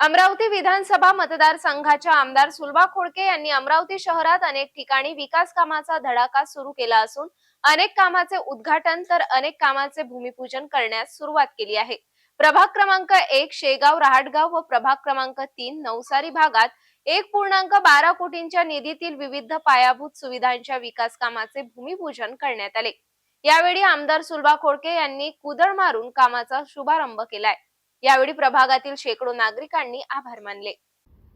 अमरावती विधानसभा मतदारसंघाच्या आमदार सुलभा खोडके यांनी अमरावती शहरात अनेक ठिकाणी विकास कामाचा धडाका सुरू केला असून अनेक कामाचे उद्घाटन तर अनेक कामाचे भूमिपूजन करण्यास सुरुवात केली आहे. प्रभाग क्रमांक एक शेगाव रहाटगाव व प्रभाग क्रमांक तीन नवसारी भागात एक पूर्णांक बारा कोटींच्या निधीतील विविध पायाभूत सुविधांच्या विकास कामाचे भूमिपूजन करण्यात आले. यावेळी आमदार सुलभा खोडके यांनी कुदळ मारून कामाचा शुभारंभ केलाय. यावेळी प्रभागातील शेकडो नागरिकांनी आभार मानले.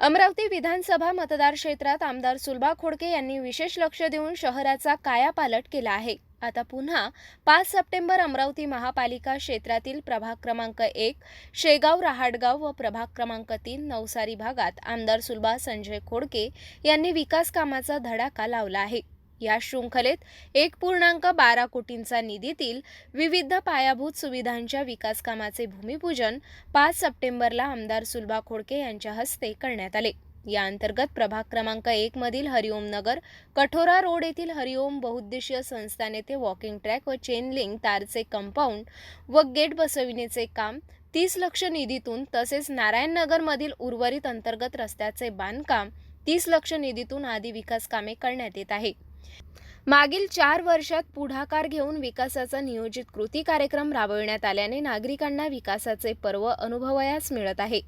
अमरावती विधानसभा मतदार क्षेत्रात आमदार सुलभा खोडके यांनी विशेष लक्ष देऊन शहराचा कायापालट केला आहे. आता पुन्हा पाच सप्टेंबर अमरावती महापालिका क्षेत्रातील प्रभाग क्रमांक एक शेगाव रहाटगाव व प्रभाग क्रमांक तीन नवसारी भागात आमदार सुलभा संजय खोडके यांनी विकास कामाचा धडाका लावला आहे. या शृंखलेत एक पूर्णांक बारा कोटींचा निधीतील विविध पायाभूत सुविधांच्या विकासकामाचे भूमिपूजन पाच सप्टेंबरला आमदार सुलभा खोडके यांच्या हस्ते करण्यात आले. या अंतर्गत प्रभाग क्रमांक एक मधील हरिओम नगर कठोरा रोड येथील हरिओम बहुउद्देशीय संस्थान येथे वॉकिंग ट्रॅक व चेन लिंक तारचे कंपाऊंड व गेट बसविण्याचे काम तीस लक्ष निधीतून तसेच नारायणनगर मधील उर्वरित अंतर्गत रस्त्याचे बांधकाम तीस लक्ष निधीतून आदी विकास कामे करण्यात येत आहे. मागील चार वर्षात पुढाकार घेऊन विकासाचा नियोजित कृती कार्यक्रम राबविण्यात आल्याने नागरिकांना विकासाचे पर्व अनुभवयास मिळत आहे.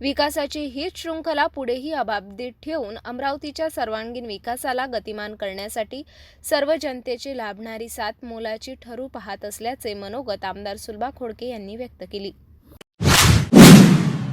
विकासाची हीच शृंखला पुढेही अबाबदीत ठेवून अमरावतीच्या सर्वांगीण विकासाला गतिमान करण्यासाठी सर्व जनतेची लाभणारी साथ मोलाची ठरू पाहत असल्याचे मनोगत आमदार सुलभा खोडके यांनी व्यक्त केली.